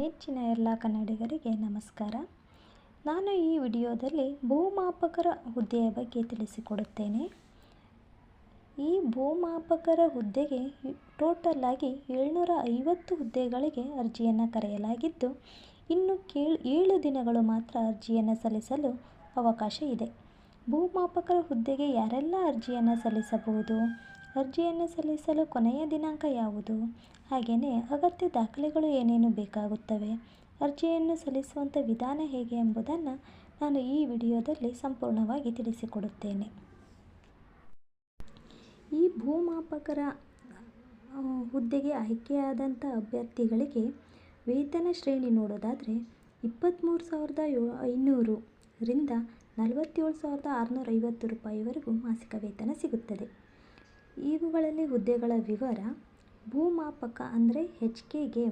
ನೆಚ್ಚಿನ ಎಲ್ಲ ಕನ್ನಡಿಗರಿಗೆ ನಮಸ್ಕಾರ. ನಾನು ಈ ವಿಡಿಯೋದಲ್ಲಿ ಭೂಮಾಪಕರ ಹುದ್ದೆಯ ಬಗ್ಗೆ ತಿಳಿಸಿಕೊಡುತ್ತೇನೆ. ಈ ಭೂಮಾಪಕರ ಹುದ್ದೆಗೆ ಟೋಟಲ್ ಆಗಿ ಏಳ್ನೂರ ಐವತ್ತು ಹುದ್ದೆಗಳಿಗೆ ಅರ್ಜಿಯನ್ನು ಕರೆಯಲಾಗಿದ್ದು, ಇನ್ನು ಕೇಳ್ ಏಳು ದಿನಗಳು ಮಾತ್ರ ಅರ್ಜಿಯನ್ನು ಸಲ್ಲಿಸಲು ಅವಕಾಶ ಇದೆ. ಭೂಮಾಪಕರ ಹುದ್ದೆಗೆ ಯಾರೆಲ್ಲ ಅರ್ಜಿಯನ್ನು ಸಲ್ಲಿಸಬಹುದು? ಅರ್ಜಿಯನ್ನು ಸಲ್ಲಿಸಲು ಕೊನೆಯ ದಿನಾಂಕ ಯಾವುದು? ಹಾಗೆಯೇ ಅಗತ್ಯ ದಾಖಲೆಗಳು ಏನೇನು ಬೇಕಾಗುತ್ತವೆ? ಅರ್ಜಿಯನ್ನು ಸಲ್ಲಿಸುವಂಥ ವಿಧಾನ ಹೇಗೆ ಎಂಬುದನ್ನು ನಾನು ಈ ವಿಡಿಯೋದಲ್ಲಿ ಸಂಪೂರ್ಣವಾಗಿ ತಿಳಿಸಿಕೊಡುತ್ತೇನೆ. ಈ ಭೂಮಾಪಕರ ಹುದ್ದೆಗೆ ಆಯ್ಕೆಯಾದಂಥ ಅಭ್ಯರ್ಥಿಗಳಿಗೆ ವೇತನ ಶ್ರೇಣಿ ನೋಡೋದಾದರೆ ಇಪ್ಪತ್ತ್ಮೂರು ಸಾವಿರದ ಯೋ ಐನೂರರಿಂದ ನಲವತ್ತೇಳು ಸಾವಿರದ ಆರುನೂರ ಐವತ್ತು ರೂಪಾಯಿವರೆಗೂ ಮಾಸಿಕ ವೇತನ ಸಿಗುತ್ತದೆ. ಇವುಗಳಲ್ಲಿ ಹುದ್ದೆಗಳ ವಿವರ, ಭೂಮಾಪಕ ಅಂದರೆ ಹೆಚ್ ಕೆಗೆ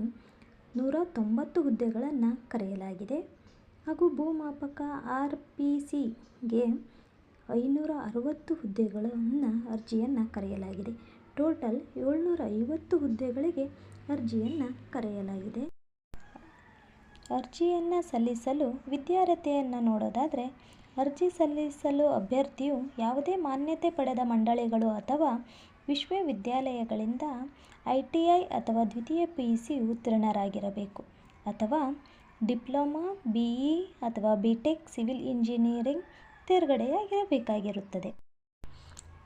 ನೂರ ತೊಂಬತ್ತು ಹುದ್ದೆಗಳನ್ನು ಕರೆಯಲಾಗಿದೆ. ಹಾಗೂ ಭೂಮಾಪಕ ಆರ್ ಪಿ ಸಿಗೆ ಐನೂರ ಅರವತ್ತು ಹುದ್ದೆಗಳನ್ನು ಅರ್ಜಿಯನ್ನು ಕರೆಯಲಾಗಿದೆ. ಟೋಟಲ್ ಏಳ್ನೂರ ಐವತ್ತು ಹುದ್ದೆಗಳಿಗೆ ಅರ್ಜಿಯನ್ನು ಕರೆಯಲಾಗಿದೆ. ಅರ್ಜಿಯನ್ನು ಸಲ್ಲಿಸಲು ವಿದ್ಯಾರ್ಹತೆಯನ್ನು ನೋಡೋದಾದರೆ ಅರ್ಜಿ ಸಲ್ಲಿಸಲು ಅಭ್ಯರ್ಥಿಯು ಯಾವುದೇ ಮಾನ್ಯತೆ ಪಡೆದ ಮಂಡಳಿಗಳು ಅಥವಾ ವಿಶ್ವವಿದ್ಯಾಲಯಗಳಿಂದ ಐ ಟಿ ಐ ಅಥವಾ ದ್ವಿತೀಯ ಪಿ ಯು ಸಿ ಉತ್ತೀರ್ಣರಾಗಿರಬೇಕು ಅಥವಾ ಡಿಪ್ಲೊಮಾ, ಬಿ ಇ ಅಥವಾ ಬಿ ಟೆಕ್, ಸಿವಿಲ್ ಇಂಜಿನಿಯರಿಂಗ್ ತೇರ್ಗಡೆಯಾಗಿರಬೇಕಾಗಿರುತ್ತದೆ.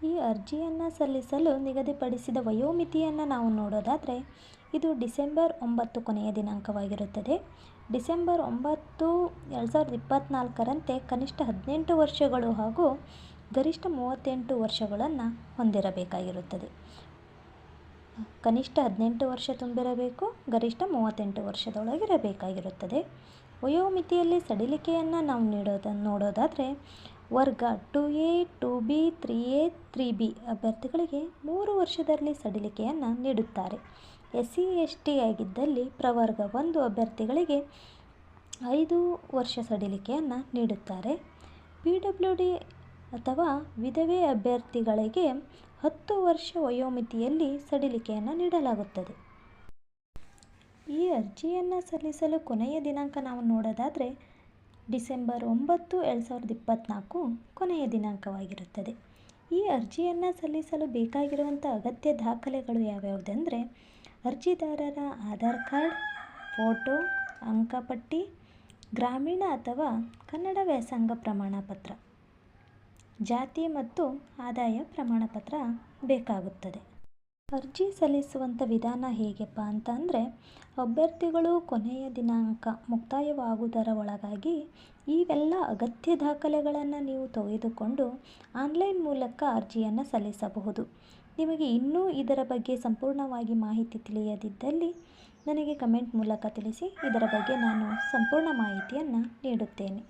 ಈ ಅರ್ಜಿಯನ್ನು ಸಲ್ಲಿಸಲು ನಿಗದಿಪಡಿಸಿದ ವಯೋಮಿತಿಯನ್ನು ನಾವು ನೋಡೋದಾದರೆ, ಇದು ಡಿಸೆಂಬರ್ ಒಂಬತ್ತು ಕೊನೆಯ ದಿನಾಂಕವಾಗಿರುತ್ತದೆ. ಡಿಸೆಂಬರ್ ಒಂಬತ್ತು ಎರಡು ಸಾವಿರದ ಇಪ್ಪತ್ತ್ನಾಲ್ಕರಂತೆ ಕನಿಷ್ಠ ಹದಿನೆಂಟು ವರ್ಷಗಳು ಹಾಗೂ ಗರಿಷ್ಠ ಮೂವತ್ತೆಂಟು ವರ್ಷಗಳನ್ನು ಹೊಂದಿರಬೇಕಾಗಿರುತ್ತದೆ. ಕನಿಷ್ಠ ಹದಿನೆಂಟು ವರ್ಷ ತುಂಬಿರಬೇಕು, ಗರಿಷ್ಠ ಮೂವತ್ತೆಂಟು ವರ್ಷದೊಳಗಿರಬೇಕಾಗಿರುತ್ತದೆ. ವಯೋಮಿತಿಯಲ್ಲಿ ಸಡಿಲಿಕೆಯನ್ನು ನಾವು ನೀಡೋದ, ನೋಡೋದಾದರೆ ವರ್ಗ two A, two B, three A, three B ಅಭ್ಯರ್ಥಿಗಳಿಗೆ ಮೂರು ವರ್ಷದಲ್ಲಿ ಸಡಿಲಿಕೆಯನ್ನು ನೀಡುತ್ತಾರೆ. ಎಸ್ ಸಿ ಎಸ್ ಟಿ ಆಗಿದ್ದಲ್ಲಿ ಪ್ರವರ್ಗ ಒಂದು ಅಭ್ಯರ್ಥಿಗಳಿಗೆ ಐದು ವರ್ಷ ಸಡಿಲಿಕೆಯನ್ನು ನೀಡುತ್ತಾರೆ. ಪಿ ಡಬ್ಲ್ಯೂ ಡಿ ಅಥವಾ ವಿಧವೆ ಅಭ್ಯರ್ಥಿಗಳಿಗೆ ಹತ್ತು ವರ್ಷ ವಯೋಮಿತಿಯಲ್ಲಿ ಸಡಿಲಿಕೆಯನ್ನು ನೀಡಲಾಗುತ್ತದೆ. ಈ ಅರ್ಜಿಯನ್ನು ಸಲ್ಲಿಸಲು ಕೊನೆಯ ದಿನಾಂಕ ನಾವು ನೋಡೋದಾದರೆ ಡಿಸೆಂಬರ್ ಒಂಬತ್ತು ಎರಡು ಸಾವಿರದ ಇಪ್ಪತ್ತ್ನಾಲ್ಕು ಕೊನೆಯ ದಿನಾಂಕವಾಗಿರುತ್ತದೆ. ಈ ಅರ್ಜಿಯನ್ನು ಸಲ್ಲಿಸಲು ಬೇಕಾಗಿರುವಂಥ ಅಗತ್ಯ ದಾಖಲೆಗಳು ಯಾವ್ಯಾವುದೆಂದರೆ, ಅರ್ಜಿದಾರರ ಆಧಾರ್ ಕಾರ್ಡ್, ಫೋಟೋ, ಅಂಕಪಟ್ಟಿ, ಗ್ರಾಮೀಣ ಅಥವಾ ಕನ್ನಡ ವ್ಯಾಸಂಗ ಪ್ರಮಾಣಪತ್ರ, ಜಾತಿ ಮತ್ತು ಆದಾಯ ಪ್ರಮಾಣಪತ್ರ ಬೇಕಾಗುತ್ತದೆ. ಅರ್ಜಿ ಸಲ್ಲಿಸುವಂಥ ವಿಧಾನ ಹೇಗೆಪ್ಪ ಅಂತ ಅಂದರೆ ಅಭ್ಯರ್ಥಿಗಳು ಕೊನೆಯ ದಿನಾಂಕ ಮುಕ್ತಾಯವಾಗುವುದರ ಒಳಗಾಗಿ ಇವೆಲ್ಲ ಅಗತ್ಯ ದಾಖಲೆಗಳನ್ನು ನೀವು ತೆಗೆದುಕೊಂಡು ಆನ್ಲೈನ್ ಮೂಲಕ ಅರ್ಜಿಯನ್ನು ಸಲ್ಲಿಸಬಹುದು. ನಿಮಗೆ ಇನ್ನೂ ಇದರ ಬಗ್ಗೆ ಸಂಪೂರ್ಣವಾಗಿ ಮಾಹಿತಿ ತಿಳಿಯದಿದ್ದಲ್ಲಿ ನನಗೆ ಕಮೆಂಟ್ ಮೂಲಕ ತಿಳಿಸಿ, ಇದರ ಬಗ್ಗೆ ನಾನು ಸಂಪೂರ್ಣ ಮಾಹಿತಿಯನ್ನು ನೀಡುತ್ತೇನೆ.